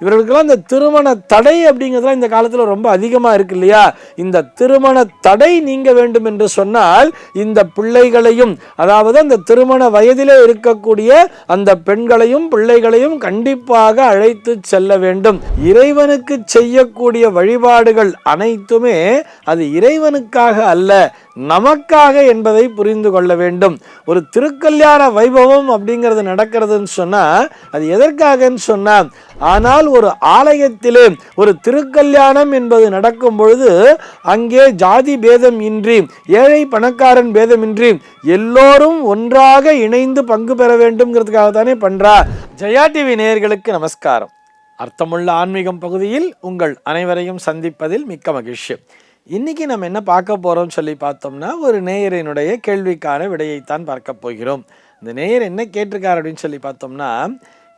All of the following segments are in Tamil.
இவர்களுக்கெல்லாம் இந்த திருமண தடை அப்படிங்கிறதுலாம் இந்த காலத்தில் ரொம்ப அதிகமாக இருக்கு இல்லையா? இந்த திருமண தடை நீங்க வேண்டும் என்று சொன்னால் இந்த பிள்ளைகளையும் அதாவது அந்த திருமண வயதிலே இருக்கக்கூடிய அந்த பெண்களையும் பிள்ளைகளையும் கண்டிப்பாக அழைத்து செல்ல வேண்டும். இறைவனுக்கு செய்யக்கூடிய வழிபாடுகள் அனைத்துமே அது இறைவனுக்காக அல்ல நமக்காக என்பதை புரிந்து கொள்ள வேண்டும். ஒரு திருக்கல்யாண வைபவம் அப்படிங்கிறது நடக்கிறதுன்னு சொன்னால் அது எதற்காகன்னு சொன்னால் ஆனால் ஒரு ஆலயத்திலே ஒரு திருக்கல்யாணம் என்பது நடக்கும் பொழுது அங்கே ஜாதி பேதம் இன்றி ஏழை பணக்காரன் பேதமின்றி எல்லோரும் ஒன்றாக இணைந்து பங்கு பெற வேண்டும்ங்கிறதுக்காக தானே பண்றா. ஜெயா டிவி நேயர்களுக்கு நமஸ்காரம். அர்த்தமுள்ள ஆன்மீகம் பகுதியில் உங்கள் அனைவரையும் சந்திப்பதில் மிக்க மகிழ்ச்சி. இன்னைக்கு நம்ம என்ன பார்க்க போகிறோம்னு சொல்லி பார்த்தோம்னா ஒரு நேயரினுடைய கேள்விக்கான விடையைத்தான் பார்க்க போகிறோம். இந்த நேயர் என்ன கேட்டிருக்கார் அப்படின்னு சொல்லி பார்த்தோம்னா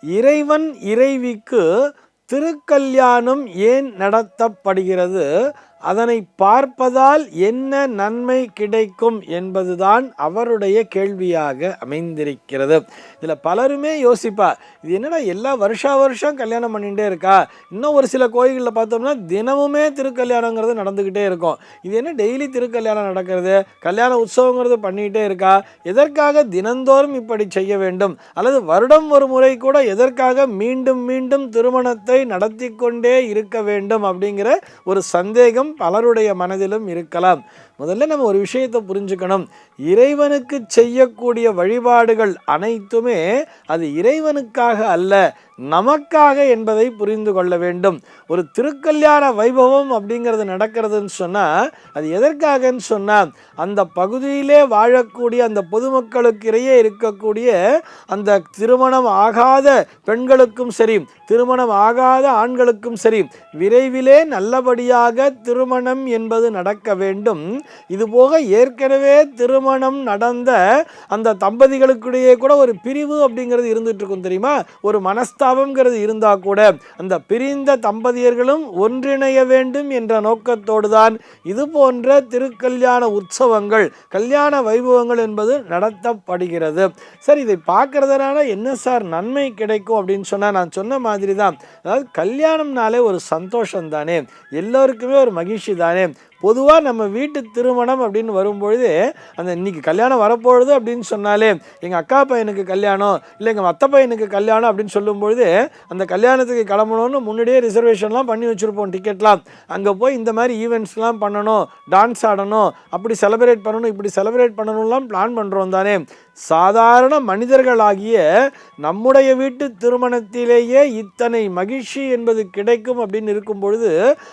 இறைவன் இறைவிக்கு திருக்கல்யாணம் ஏன் நடத்தப்படுகிறது? அதனை பார்ப்பதால் என்ன நன்மை கிடைக்கும் என்பதுதான் அவருடைய கேள்வியாக அமைந்திருக்கிறது. இதில் பலருமே யோசிப்பா இது என்னடா எல்லா வருஷா வருஷம் கல்யாணம் பண்ணிகிட்டே இருக்கா? இன்னும் ஒரு சில கோயில்களில் பார்த்தோம்னா தினமுமே திருக்கல்யாணங்கிறது நடந்துக்கிட்டே இருக்கும். இது என்ன டெய்லி திருக்கல்யாணம் நடக்கிறது? கல்யாண உற்சவங்கிறது பண்ணிக்கிட்டே இருக்கா? எதற்காக தினந்தோறும் இப்படி செய்ய வேண்டும்? அல்லது வருடம் ஒரு முறை கூட எதற்காக மீண்டும் மீண்டும் திருமணத்தை நடத்தி கொண்டே இருக்க வேண்டும் அப்படிங்கிற ஒரு சந்தேகம் பலருடைய மனதிலும் இருக்கலாம். முதல்ல நம்ம ஒரு விஷயத்தை புரிஞ்சுக்கணும். இறைவனுக்கு செய்யக்கூடிய வழிபாடுகள் அனைத்துமே அது இறைவனுக்காக அல்ல நமக்காக என்பதை புரிந்து கொள்ள வேண்டும். ஒரு திருக்கல்யாண வைபவம் அப்படிங்கிறது நடக்கிறதுன்னு சொன்னால் அது எதற்காகன்னு சொன்னால் அந்த பகுதியிலே வாழக்கூடிய அந்த பொதுமக்களுக்கு இடையே இருக்கக்கூடிய அந்த திருமணம் ஆகாத பெண்களுக்கும் சரி திருமணம் ஆகாத ஆண்களுக்கும் சரி விரைவிலே நல்லபடியாக திருமணம் என்பது நடக்க வேண்டும். இதுபோக ஏற்கனவே திருமணம் நடந்த அந்த தம்பதிகளுக்கிடையே கூட ஒரு பிரிவு அப்படிங்கிறது இருந்துட்டு இருக்கும் தெரியுமா? ஒரு மனஸ்தாபங்கிறது இருந்தால் கூட அந்த பிரிந்த தம்பதியர்களும் ஒன்றிணைய வேண்டும் என்ற நோக்கத்தோடு தான் இது போன்ற திருக்கல்யாண உற்சவங்கள் கல்யாண வைபவங்கள் என்பது நடத்தப்படுகிறது. சரி இதை பார்க்கறதுனால என்ன சார் நன்மை கிடைக்கும் அப்படின்னு சொன்னால் நான் சொன்ன மாதிரி தான் அதாவது கல்யாணம்னாலே ஒரு சந்தோஷம் தானே எல்லோருக்குமே ஒரு மகிழ்ச்சி தானே பொதுவாக நம்ம வீட்டு திருமணம் அப்படின்னு வரும்பொழுது அந்த இன்னைக்கு கல்யாணம் வரப்போகுது அப்படின்னு சொன்னாலே எங்கள் அக்கா பையனுக்கு கல்யாணம் இல்லை எங்கள் அத்தை பையனுக்கு கல்யாணம் அப்படின்னு சொல்லும்பொழுது அந்த கல்யாணத்துக்கு கிளம்பணும்னு முன்னாடியே ரிசர்வேஷன்லாம் பண்ணி வச்சுருப்போம் டிக்கெட்லாம். அங்கே போய் இந்த மாதிரி ஈவெண்ட்ஸ்லாம் பண்ணணும் டான்ஸ் ஆடணும் அப்படி செலிப்ரேட் பண்ணணும் இப்படி செலிப்ரேட் பண்ணணும்லாம் பிளான் பண்ணுறோம் தானே. சாதாரண மனிதர்களாகிய நம்முடைய வீட்டு திருமணத்திலேயே இத்தனை மகிழ்ச்சி என்பது கிடைக்கும் அப்படின்னு இருக்கும் பொழுது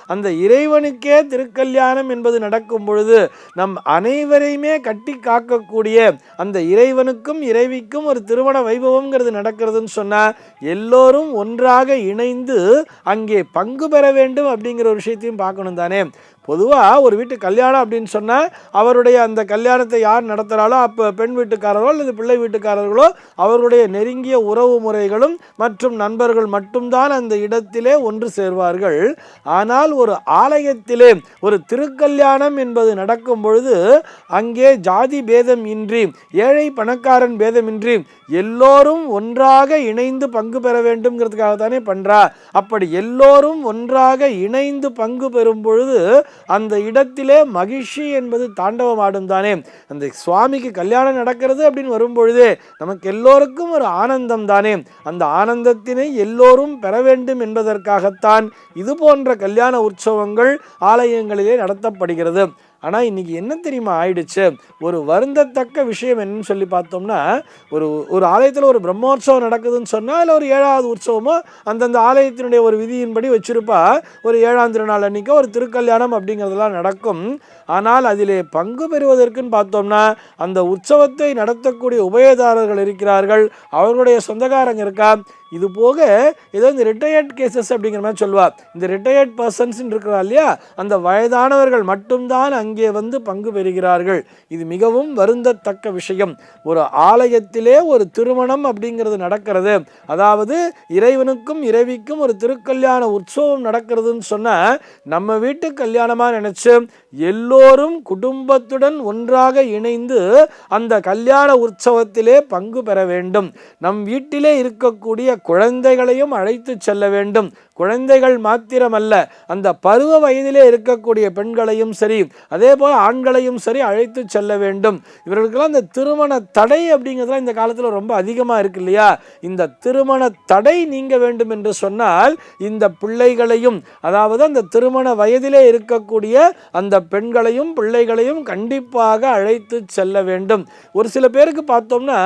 அந்த இறைவனுக்கே திருக்கல்யாணம் என்பது நடக்கும் பொழுது நம் அனைவரையுமே கட்டி காக்கக்கூடிய அந்த இறைவனுக்கும் இறைவிக்கும் ஒரு திருமண வைபவம்ங்கிறது நடக்கிறதுன்னு சொன்னால் எல்லோரும் ஒன்றாக இணைந்து அங்கே பங்கு பெற வேண்டும் அப்படிங்கிற ஒரு விஷயத்தையும் பார்க்கணும் தானே. பொதுவாக ஒரு வீட்டு கல்யாணம் அப்படின்னு சொன்னால் அவருடைய அந்த கல்யாணத்தை யார் நடத்துகிறாளோ அப்போ பெண் வீட்டுக்காரரோ அல்லது பிள்ளை வீட்டுக்காரர்களோ அவருடைய நெருங்கிய உறவு முறைகளும் மற்றும் நண்பர்கள் மட்டும்தான் அந்த இடத்திலே ஒன்று சேர்வார்கள். ஆனால் ஒரு ஆலயத்திலே ஒரு திருக்கல்யாணம் என்பது நடக்கும் பொழுது அங்கே ஜாதி பேதம் இன்றி ஏழை பணக்காரன் பேதமின்றி எல்லோரும் ஒன்றாக இணைந்து பங்கு பெற வேண்டும்ங்கிறதுக்காக தானே பண்ணுறா அப்படி எல்லோரும் ஒன்றாக இணைந்து பங்கு பெறும் பொழுது அந்த இடத்திலே மகிழ்ச்சி என்பது தாண்டவம் ஆடும் தானே. அந்த சுவாமிக்கு கல்யாணம் நடக்கிறது அப்படின்னு வரும்பொழுது நமக்கு எல்லோருக்கும் ஒரு ஆனந்தம் தானே. அந்த ஆனந்தத்தினை எல்லோரும் பெற வேண்டும் என்பதற்காகத்தான் இது போன்ற கல்யாண உற்சவங்கள் ஆலயங்களிலே நடத்தப்படுகிறது. ஆனால் இன்னைக்கு என்ன தெரியுமா ஆயிடுச்சு? ஒரு வருந்தத்தக்க விஷயம் என்னன்னு சொல்லி பார்த்தோம்னா ஒரு ஒரு ஆலயத்தில் ஒரு பிரம்மோற்சவம் நடக்குதுன்னு சொன்னால் இல்லை ஒரு ஏழாவது உற்சவமோ அந்தந்த ஆலயத்தினுடைய ஒரு விதியின்படி வச்சுருப்பா. ஒரு ஏழாம் திருநாள் அன்றைக்கி ஒரு திருக்கல்யாணம் அப்படிங்கிறதெல்லாம் நடக்கும். ஆனால் அதிலே பங்கு பெறுவதற்குன்னு பார்த்தோம்னா அந்த உற்சவத்தை நடத்தக்கூடிய உபயதாரர்கள் இருக்கிறார்கள். அவர்களுடைய சொந்தக்காரங்க இருக்கா? இது போக ஏதோ இந்த ரிட்டையர்ட் கேசஸ் அப்படிங்கிற மாதிரி சொல்லுவா. இந்த ரிட்டையர்ட் பர்சன்ஸ்ன்னு இருக்கிறா இல்லையா? அந்த வயதானவர்கள் மட்டும்தான் அங்கே வந்து பங்கு பெறுகிறார்கள். இது மிகவும் வருந்தத்தக்க விஷயம். ஒரு ஆலயத்திலே ஒரு திருமணம் அப்படிங்கிறது நடக்கிறது. அதாவது இறைவனுக்கும் இறைவிக்கும் ஒரு திருக்கல்யாண உற்சவம் நடக்கிறதுன்னு சொன்னால் நம்ம வீட்டு கல்யாணமாக நினச்சி எல்லோரும் குடும்பத்துடன் ஒன்றாக இணைந்து அந்த கல்யாண உற்சவத்திலே பங்கு பெற வேண்டும். நம் வீட்டிலே இருக்கக்கூடிய குழந்தைகளையும் அழைத்து செல்ல வேண்டும். குழந்தைகள் மாத்திரமல்ல அந்த பருவ வயதிலே இருக்கக்கூடிய பெண்களையும் சரி அதே போல் ஆண்களையும் சரி அழைத்து செல்ல வேண்டும். இவர்களுக்கெல்லாம் இந்த திருமண தடை அப்படிங்கிறதுலாம் இந்த காலத்தில் ரொம்ப அதிகமாக இருக்கு இல்லையா? இந்த திருமண தடை நீங்க வேண்டும் என்று சொன்னால் இந்த பிள்ளைகளையும் அதாவது அந்த திருமண வயதிலே இருக்கக்கூடிய அந்த பெண்களையும் பிள்ளைகளையும் கண்டிப்பாக அழைத்து செல்ல வேண்டும். ஒரு சில பேருக்கு பார்த்தோம்னா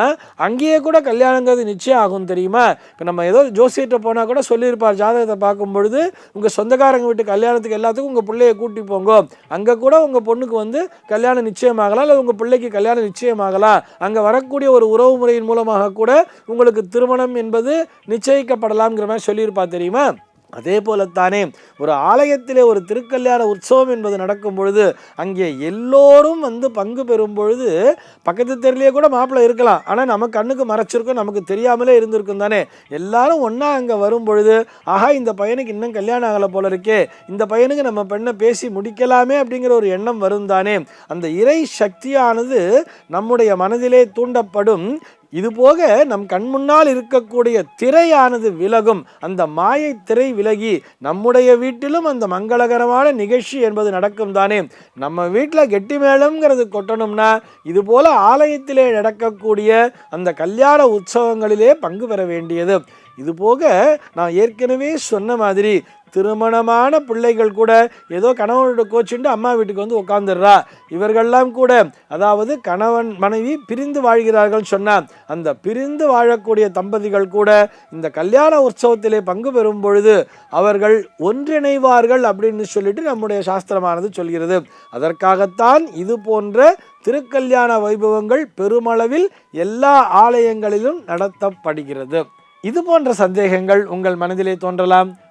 அங்கேயே கூட கல்யாணங்கிறது நிச்சயம் ஆகும் தெரியுமா? இப்போ நம்ம ஏதோ ஜோசியிட்ட போனால் கூட சொல்லியிருப்பார் ஜாதகத்தை பார்க்கும் பொழுது உங்கள் சொந்தக்காரங்க வீட்டு கல்யாணத்துக்கு எல்லாத்துக்கும் உங்கள் பிள்ளைய கூட்டி போங்க. அங்கே கூட உங்கள் பொண்ணுக்கு வந்து கல்யாணம் நிச்சயமாகலாம் இல்லை உங்கள் பிள்ளைக்கு கல்யாணம் நிச்சயமாகலாம். அங்கே வரக்கூடிய ஒரு உறவு முறையின் மூலமாக கூட உங்களுக்கு திருமணம் என்பது நிச்சயிக்கப்படலாம்ங்கிற மாதிரி சொல்லியிருப்பா தெரியுமா? அதே போலத்தானே ஒரு ஆலயத்திலே ஒரு திருக்கல்யாண உற்சவம் என்பது நடக்கும் பொழுது அங்கே எல்லோரும் வந்து பங்கு பெறும் பொழுது பக்கத்து தெருலேயே கூட மாப்பிள்ளை இருக்கலாம். ஆனால் நம்ம கண்ணுக்கு மறைச்சிருக்கும் நமக்கு தெரியாமலே இருந்திருக்கும் தானே. எல்லாரும் ஒன்றா அங்கே வரும் பொழுது ஆஹா இந்த பையனுக்கு இன்னும் கல்யாணம் ஆகலை போல இருக்கே. இந்த பையனுக்கு நம்ம பெண்ணை பேசி முடிக்கலாமே அப்படிங்கிற ஒரு எண்ணம் வரும் தானே. அந்த இறை சக்தியானது நம்முடைய மனதிலே தூண்டப்படும் இதுபோக நம் கண் முன்னால் இருக்கக்கூடிய திரையானது விலகும். அந்த மாயை திரை விலகி நம்முடைய வீட்டிலும் அந்த மங்களகரமான நிகழ்ச்சி என்பது நடக்கும் தானே. நம்ம வீட்டில் கெட்டி மேளம்ங்கிறது கொட்டணும்னா இதுபோல் ஆலயத்திலே நடக்கக்கூடிய அந்த கல்யாண உற்சவங்களிலே பங்கு பெற வேண்டியது. இதுபோக நான் ஏற்கனவே சொன்ன மாதிரி திருமணமான பிள்ளைகள் கூட ஏதோ கணவனோட கோச்சுண்டு அம்மா வீட்டுக்கு வந்து உட்காந்துடுறா இவர்கள்லாம் கூட அதாவது கணவன் மனைவி பிரிந்து வாழ்கிறார்கள் சொன்னால் அந்த பிரிந்து வாழக்கூடிய தம்பதிகள் கூட இந்த கல்யாண உற்சவத்திலே பங்கு பெறும் பொழுது அவர்கள் ஒன்றிணைவார்கள் அப்படின்னு சொல்லிட்டு நம்முடைய சாஸ்திரமானது சொல்கிறது. அதற்காகத்தான் இது போன்ற திருக்கல்யாண வைபவங்கள் பெருமளவில் எல்லா ஆலயங்களிலும் நடத்தப்படுகிறது. இது போன்ற சந்தேகங்கள் உங்கள் மனதிலே தோன்றலாம்?